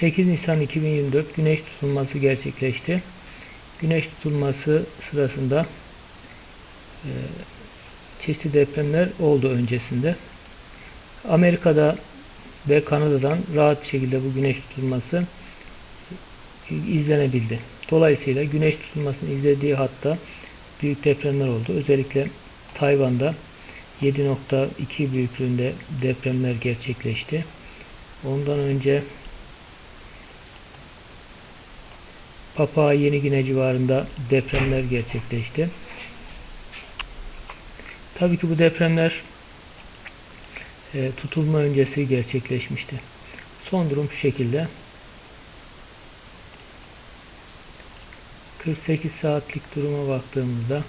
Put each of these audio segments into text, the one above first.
8 Nisan 2024 güneş tutulması gerçekleşti. Güneş tutulması sırasında e, çeşitli depremler oldu öncesinde. Amerika'da ve Kanada'dan rahat bir şekilde bu güneş tutulması izlenebildi. Dolayısıyla güneş tutulmasını izlediği hatta büyük depremler oldu. Özellikle Tayvan'da 7.2 büyüklüğünde depremler gerçekleşti. Ondan önce Papua Yeni Gine civarında depremler gerçekleşti. Tabii ki bu depremler e, tutulma öncesi gerçekleşmişti. Son durum şu şekilde. 48 saatlik duruma baktığımızda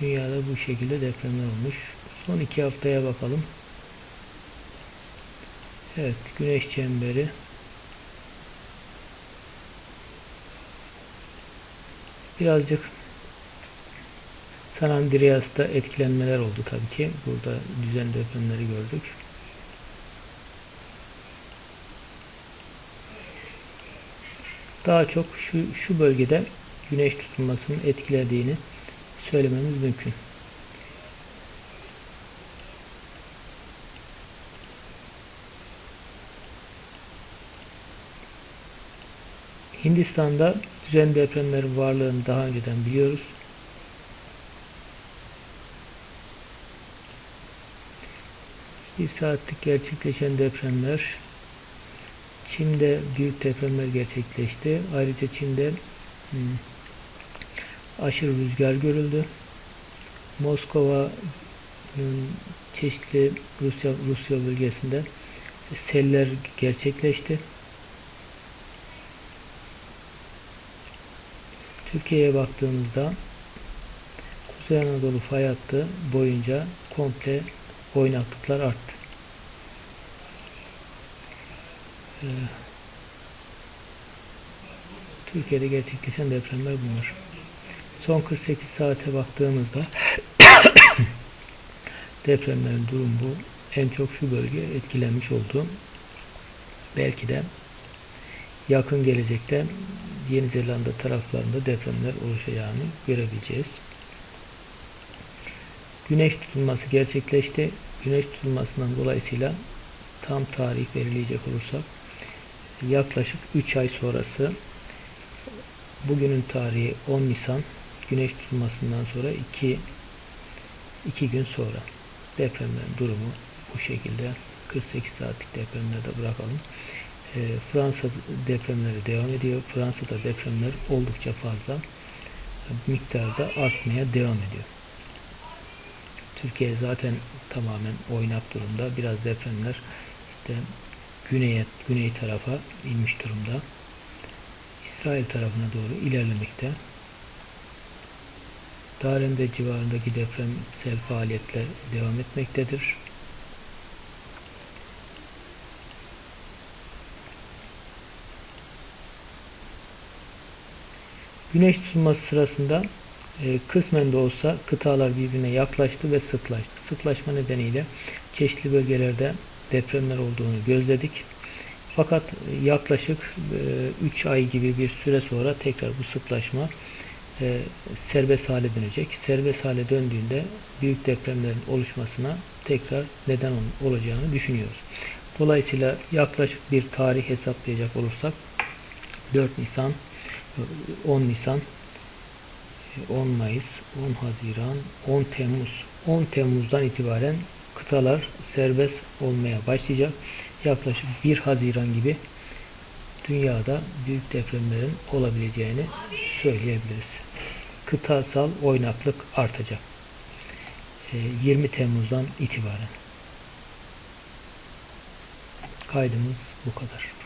dünyada bu şekilde depremler olmuş. Son iki haftaya bakalım. Evet, güneş çemberi. Birazcık San Andreas'ta etkilenmeler oldu tabii ki. Burada düzen depremleri gördük. Daha çok şu, şu bölgede güneş tutulmasının etkilediğini söylememiz mümkün. Hindistan'da düzen depremlerin varlığını daha önceden biliyoruz. Bir saatlik gerçekleşen depremler Çin'de büyük depremler gerçekleşti. Ayrıca Çin'de hmm, aşırı rüzgar görüldü. Moskova hmm, çeşitli Rusya Rusya bölgesinde seller gerçekleşti. Türkiye'ye baktığımızda Kuzey Anadolu fay hattı boyunca komple oynaklıklar arttı. Ee, Türkiye'de gerçekleşen depremler bunlar. Son 48 saate baktığımızda depremlerin durum bu. En çok şu bölge etkilenmiş oldu. Belki de yakın gelecekte Yeni Zelanda taraflarında depremler oluşacağını görebileceğiz. Güneş tutulması gerçekleşti. Güneş tutulmasından dolayısıyla tam tarih belirleyecek olursak yaklaşık 3 ay sonrası bugünün tarihi 10 Nisan güneş tutulmasından sonra 2 2 gün sonra depremlerin durumu bu şekilde 48 saatlik depremlerde bırakalım. E, Fransa depremleri devam ediyor. Fransa'da depremler oldukça fazla miktarda artmaya devam ediyor. Türkiye zaten tamamen oynak durumda. Biraz depremler işte güneye, güney tarafa inmiş durumda. İsrail tarafına doğru ilerlemekte. Darende civarındaki depremsel faaliyetler devam etmektedir. Güneş tutulması sırasında e, kısmen de olsa kıtalar birbirine yaklaştı ve sıklaştı. Sıklaşma nedeniyle çeşitli bölgelerde depremler olduğunu gözledik. Fakat yaklaşık 3 ay gibi bir süre sonra tekrar bu sıklaşma e, serbest hale dönecek. Serbest hale döndüğünde büyük depremlerin oluşmasına tekrar neden olacağını düşünüyoruz. Dolayısıyla yaklaşık bir tarih hesaplayacak olursak 4 Nisan 10 Nisan 10 Mayıs, 10 Haziran, 10 Temmuz. 10 Temmuz'dan itibaren kıtalar serbest olmaya başlayacak. Yaklaşık 1 Haziran gibi dünyada büyük depremlerin olabileceğini söyleyebiliriz. Kıtasal oynaklık artacak. 20 Temmuz'dan itibaren. Kaydımız bu kadar.